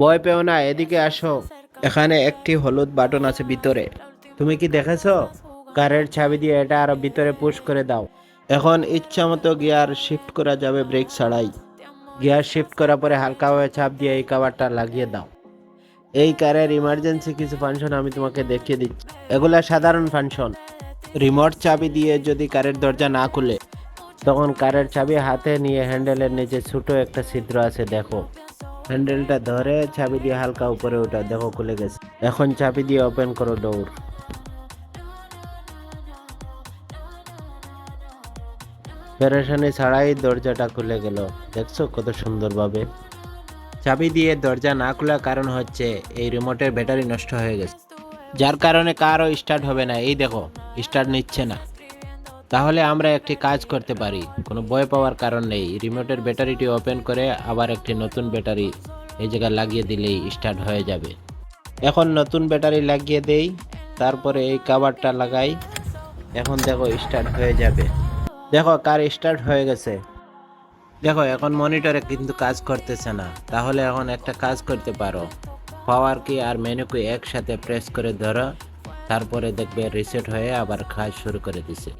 ভয় পেও না, এদিকে আসো। এখানে একটি হলুদ বাটন আছে ভিতরে। তুমি কি দেখেছ? কারের চাবি দিয়ে এটা আরও ভিতরে পুশ করে দাও। এখন ইচ্ছা মতো গিয়ার শিফট করা যাবে ব্রেক ছাড়াই। গিয়ার শিফট করার পরে হালকাভাবে চাপ দিয়ে এই কাভারটা লাগিয়ে দাও। এই কারের ইমার্জেন্সি কিছু ফাংশন আমি তোমাকে দেখিয়ে দিচ্ছি। এগুলা সাধারণ ফাংশন রিমোট চাবি দিয়ে যদি কারের দরজা না খুলে, তখন কারের চাবি হাতে নিয়ে হ্যান্ডেলের নিচে ছোট একটা ছিদ্র আছে, দেখো। হ্যান্ডেলটা ধরে, চাবি দিয়ে হালকা উপরে ওঠা দেখো খুলে গেছে। এখন চাবি দিয়ে ওপেন করো ডোর পেরেশানি ছাড়াই দরজাটা খুলে গেল। দেখছ কত সুন্দরভাবে? চাবি দিয়ে দরজা না খোলার কারণ হচ্ছে এই রিমোটের ব্যাটারি নষ্ট হয়ে গেছে। যার কারণে কারও স্টার্ট হবে না। এই দেখো স্টার্ট নিচ্ছে না। তাহলে আমরা একটি কাজ করতে পারি। কোনো ভয় পাওয়ার কারণ নেই। রিমোটের ব্যাটারিটি ওপেন করে আবার একটি নতুন ব্যাটারি এই জায়গায় লাগিয়ে দিলেই স্টার্ট হয়ে যাবে। এখন নতুন ব্যাটারি লাগিয়ে দেই, তারপরে এই কাভারটা লাগাই। এখন দেখো স্টার্ট হয়ে যাবে। দেখো কার স্টার্ট হয়ে গেছে। দেখো এখন মনিটরে কিন্তু কাজ করতেছে না। তাহলে এখন একটা কাজ করতে পারো। পাওয়ার কি আর মেনু কি একসাথে প্রেস করে ধরো। তারপরে দেখবে রিসেট হয়ে আবার কাজ শুরু করে দিছে।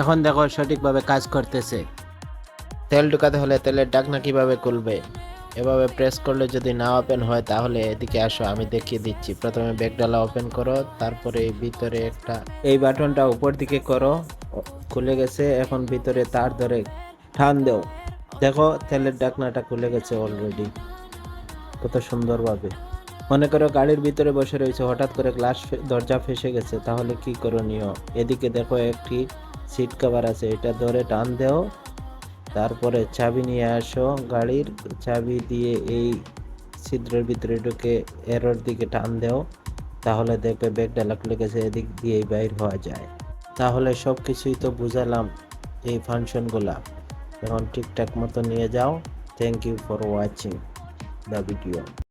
এখন দেখো সঠিকভাবে কাজ করতেছে। তেল ঢুকাতে হলে তেলের ডাকনা কীভাবে খুলবে? এভাবে প্রেস করলে যদি না ওপেন হয়, তাহলে এদিকে আসো, আমি দেখিয়ে দিচ্ছি। প্রথমে ব্যাগডালা ওপেন করো, তারপরে ভিতরে একটা এই বাটনটা উপর দিকে করো, খুলে গেছে, এখন ভিতরে তার ধরে টান দেও। দেখো, তেলের ডাকনাটা খুলে গেছে অলরেডি কত সুন্দরভাবে। মনে করো গাড়ির ভিতরে বসে রয়েছে, হঠাৎ করে গ্লাস দরজা ফেসে গেছে, তাহলে কি করণীয়? এদিকে দেখো একটি সিট কভার আছে, এটা ধরে টান দেও। তারপরে চাবি নিয়ে আসো গাড়ির, চাবি দিয়ে এই ছিদ্রের ভিতরে ঢুকে এরোর দিকে টান দেও, তাহলে দেখবে ব্যাগ ডালা খুলে গেছে এদিক দিয়েই বাইর হওয়া যায়। তাহলে সব কিছুই তো বুঝালাম এই ফাংশনগুলা এখন ঠিকঠাক মতো নিয়ে যাও। Thank you for watching the video